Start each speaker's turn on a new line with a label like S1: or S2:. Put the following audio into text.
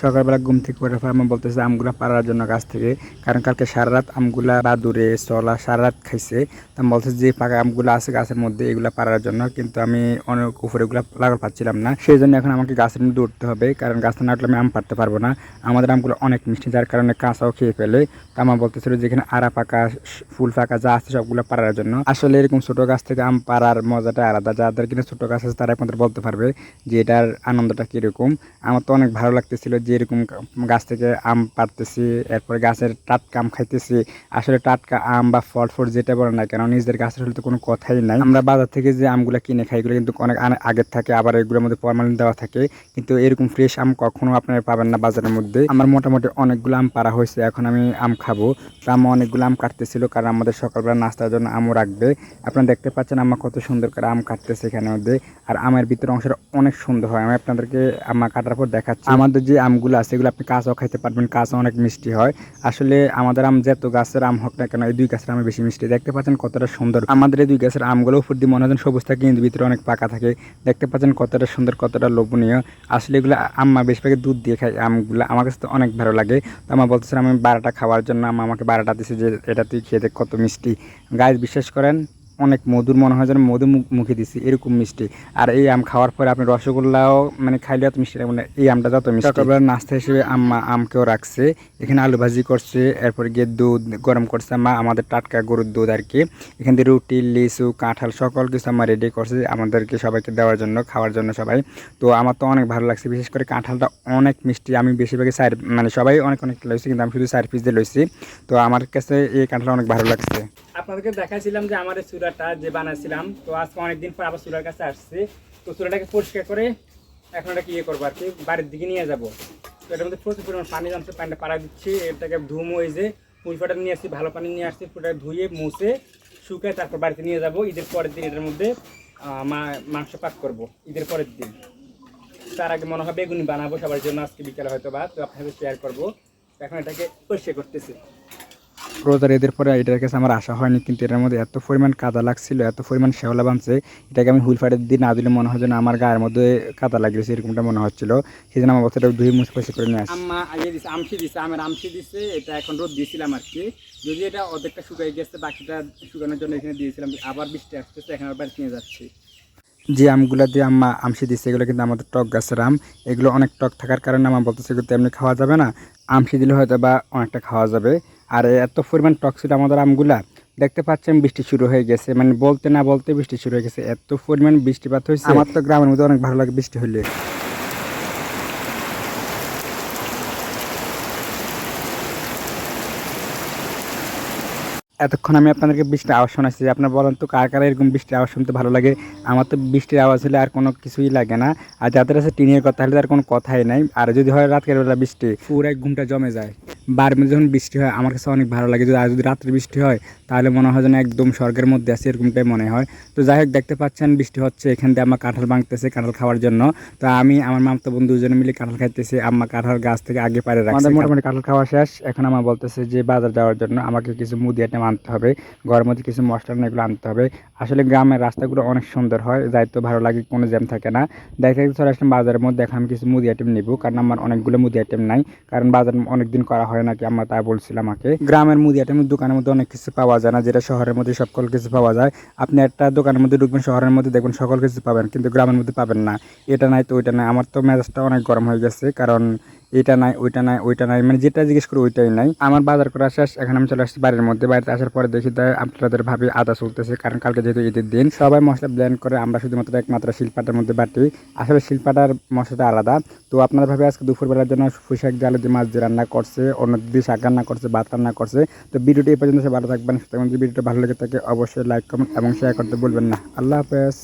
S1: সকালবেলা ঘুম থেকে ওঠার পর আমি বলতেছে আমগুলা পাড়ার জন্য গাছ থেকে। কারণ কালকে সারা রাত আমগুলা বাদুরে, চলা সারা রাত খাইছে। তা আমি বলতেছে যে পাকা আমগুলো আছে গাছের মধ্যে, এগুলা পাড়ার জন্য। কিন্তু আমি অনেক উপরে এগুলা লাগাতে পারছিলাম না। সেই জন্য এখন আমাকে গাছের মধ্যে উঠতে হবে। কারণ গাছটা না উঠলে আমি আম পারতে পারব না। আমাদের আমগুলো অনেক মিষ্টি, যার কারণে কাঁচাও খেয়ে ফেলে। তা আমার বলতেছিল যেখানে আড়া পাকা, ফুল পাকা যা আছে সবগুলো পাড়ার জন্য। আসলে এরকম ছোট গাছ থেকে আম পাড়ার মজাটা আলাদা। যাদের কিনা ছোট গাছ আছে তারা একমাত্র বলতে পারবে যে এটার আনন্দটা কীরকম। আমার তো অনেক ভালো লাগতেছিল যে এরকম গাছ থেকে আম পাড়তেছি, এরপরে গাছের টাটকা আম খাইতেছি। আসলে টাটকা আম বা ফল ফল যেটা বলে না কেন, নিজেদের গাছের হলে তো কোনো কথাই নাই। আমরা বাজার থেকে যে আমগুলো কিনে খাই, এগুলো কিন্তু অনেক আগের থাকে, আবার এগুলোর মধ্যে ফরমালিন দেওয়া থাকে। কিন্তু এরকম ফ্রেশ আম কখনো আপনারা পাবেন না বাজারের মধ্যে। আমার মোটামুটি অনেকগুলো আম পারা হয়েছে, এখন আমি আম খাব। তো আম্মা অনেকগুলো আম কাটতেছিল, কারণ আমাদের সকালবেলা নাস্তার জন্য আমও রাখবে। আপনারা দেখতে পাচ্ছেন আম্মা কত সুন্দর করে আম কাটতেছে এখানের মধ্যে। আর আমের ভিতরে অংশটা অনেক সুন্দর হয়। আমি আপনাদেরকে আম্মা কাটার পর দেখাচ্ছি। আমাদের যে আমগুলো আছে, এগুলো আপনি কাঁচাও খাইতে পারবেন কাঁচা অনেক মিষ্টি হয়। আসলে আমাদের আম যত গাছের আম হোক না কেন, এই দুই গাছের আম বেশি মিষ্টি। দেখতে পাচ্ছেন কতটা সুন্দর। আমাদের এই দুই গাছের আমগুলো উপর দিয়ে মনে হয় সবুজ থাকে, কিন্তু ভিতরে অনেক পাকা থাকে। দেখতে পাচ্ছেন কতটা সুন্দর, কতটা লোভনীয়। আসলে এগুলো আম্মা বেশিরভাগ দুধ দিয়ে খাই আমগুলো। আমার কাছে তো অনেক ভালো লাগে। তো আমার বলতেছিলাম আমি বারোটা খাওয়ার জন্য আমাকে বারোটা দিছে যে, এটা তুই খেয়ে দেখ কত মিষ্টি। গাছ বিশ্বাস করেন অনেক মধুর মনে হয় যেন মধু মুখ- দিছি, এরকম মিষ্টি। আর এই আম খাওয়ার পরে আপনি রসগোল্লাও মানে খাইলে এত মিষ্টি মানে এই আমটা যত মিষ্টি। সকালবেলা নাস্তা হিসেবে আম্মা আমকেও রাখছে। এখানে আলু ভাজি করছে, এরপরে গিয়ে দুধ গরম করছে আম্মা, আমাদের টাটকা গরুর দুধ আর কি। এখান থেকে রুটি, লিচু, কাঁঠাল, সকল কিছু আমার রেডি করছে আমাদেরকে সবাইকে দেওয়ার জন্য, খাওয়ার জন্য সবাই। তো আমার তো অনেক ভালো লাগছে, বিশেষ করে কাঁঠালটা অনেক মিষ্টি। আমি বেশিরভাগই সাইড মানে সবাই অনেক অনেক লইছি, কিন্তু আমি শুধু সাইড পিস দিয়ে লইছি। তো আমার কাছে এই কাঁঠালটা অনেক ভালো লাগছে।
S2: আপনাদেরকে দেখাইছিলাম যে আমার চুলাটা যে বানাইছিলাম, তো আজকে অনেকদিন পর আবার চুলার কাছে আসছে। তো চুলাটাকে পরিষ্কার করে এখন এটাকে ইয়ে করব আর কি, বাড়ির দিকে নিয়ে যাব। তো এটার মধ্যে প্রচুর পরিমাণ পানি জানছে পানিটা পাড়া দিচ্ছি, এটাকে ধুম হয়ে যে ফুলফাটা নিয়ে আসছি, ভালো পানি নিয়ে আসছি ফুলটা ধুয়ে, মুছে, শুকায় তারপর বাড়িতে নিয়ে যাব। ঈদের পরের দিন এটার মধ্যে মা- মাংস পাক করব, ঈদের পরের দিন। তার আগে মনে হয় বেগুনি বানাবো, সবার জন্য আজকে বিকালে হয়তো বা তো আপনাদের শেয়ার করব। এখন এটাকে পরিষ্কার করতেছি।
S1: রোজার ঈদের পরে এটার কাছে আমার আশা হয়নি কিন্তু এটার মধ্যে এত পরিমাণ কাদা লাগছিল এত পরিমাণ শেওলা বানছে এটাকে আমি হুলফাটের দিন না দিলে মনে হয় যেন আমার গায়ের মধ্যে কাদা লাগিয়েছে এরকমটা মনে হচ্ছিল। সেই জন্য আমার বছরটা ধুয়ে মুছে পয়সা করে নিয়ে আসি
S2: আম্মা দিছে আমসি দিছে আমের আমসি দিছে এটা এখন রোদ দিয়েছিলাম আর কি। যদি এটা অর্ধেকটা শুকিয়ে গেছে বাকিটা শুকানোর জন্য এখানে দিয়েছিলাম আবার বৃষ্টি আসতেছে এখন আবার নিয়ে যাচ্ছি।
S1: যে আমগুলো দিয়ে আম্মা আমসি দিচ্ছে এগুলো কিন্তু আমাদের টক গাছের আম। এগুলো অনেক টক থাকার কারণে আমার বলতেছে কিন্তু এমনি খাওয়া যাবে না। আমসি দিলে হয়তো বা অনেকটা খাওয়া যাবে। আর এত পরিমাণ টক ছিল আমাদের আমগুলা দেখতে পাচ্ছেন বৃষ্টি শুরু হয়ে গেছে। মানে বলতে না বলতে বৃষ্টি শুরু হয়ে গেছে। এত পরিমাণ বৃষ্টিপাত হয়েছে। আমার তো গ্রামের মধ্যে অনেক ভালো লাগে বৃষ্টি হলে এতক্ষণ আমি আপনাদেরকে বৃষ্টির আওয়াজ শোনাচ্ছি। যে আপনার বলেন তো কার কার এরকম বৃষ্টির আওয়াজ শুনতে ভালো লাগে? আমার তো বৃষ্টির আওয়াজ হলে আর কোনো কিছুই লাগে না। আর যাদের আছে টিনের কথা হলে তার কোনো কথাই নাই। আর যদি হয় রাতের বেলা বৃষ্টি পুরো এক ঘুমটা জমে যায়। বাড়ির মধ্যে যখন বৃষ্টি হয়, আমার কাছে অনেক ভালো লাগে। যদি আর যদি রাত্রে বৃষ্টি হয়, তাহলে মনে হয় যেন একদম স্বর্গের মধ্যে আছে, এরকমটাই মনে হয়। তো যাই হোক, দেখতে পাচ্ছেন বৃষ্টি হচ্ছে, এখান দিয়ে আমার কাঁঠাল ভাঙতেছে কাঁঠাল খাওয়ার জন্য। তো আমি, আমার মামতো বন্ধু দুজনে মিলে কাঁঠাল খাইতেছি, আম্মা কাঁঠাল গাছ থেকে আগে পারে রাখছে। মোটামুটি কাঁঠাল খাওয়া শেষ। এখন আমার বলতেছে যে, বাজার যাওয়ার জন্য আমাকে কিছু মুদি আইটেম আনতে হবে। ঘরের মধ্যে কিছু মশলা এগুলো আনতে হবে। আসলে গ্রামের রাস্তাগুলো অনেক সুন্দর হয়, যাইতে ভালো লাগে, কোনো জ্যাম থাকে না। দেখা গেছে আসলাম বাজারের মধ্যে, এখন আমি কিছু মুদি আইটেম নিব, কারণ আমার অনেকগুলো মুদি আইটেম নাই। কারণ বাজার অনেকদিন করা হয় নাকি? আমরা তাই বলছিলাম আমাকে গ্রামের মুদি একটা দোকানের মধ্যে অনেক কিছু পাওয়া যায় না, যেটা শহরের মধ্যে সকল কিছু পাওয়া যায়। আপনি একটা দোকানের মধ্যে ঢুকবেন, শহরের মধ্যে দেখবেন সকল কিছু পাবেন, কিন্তু গ্রামের মধ্যে পাবেন না। এটা নাই তো, ওইটা নাই। আমার তো মেজাজটা অনেক গরম হয়ে গেছে, কারণ এটা নাই, ওইটা নাই ওইটা নাই মানে যেটা জিজ্ঞেস করি ওইটাই নাই। আমার বাজার করা শেষ, এখন আমি চলে আসছি বাড়ির মধ্যে। বাড়িতে আসার পরে দেখি তাই আপনাদের ভাবি আদা চলতেছে, কারণ কালকে যেহেতু ঈদের দিন, সবাই মশলা ব্লেন্ড করে আমরা শুধুমাত্র একমাত্র শিল্পাটার মধ্যে বাটি আসলে শিল্পাটার মশলাটা আলাদা। তো আপনাদের ভাবে আজকে দুপুরবেলার জন্য দিয়ে আলু দিয়ে মাছ দিয়ে রান্না করছে, অন্য দিয়ে শাক রান্না করছে, ভাত রান্না করছে। তো ভিডিওটি এই পর্যন্ত সে ভালো থাকবেন যদি ভিডিওটা ভালো লেগে থাকে, অবশ্যই লাইক কমেন্ট এবং শেয়ার করতে বলবেন না। আল্লাহ হাফেজ।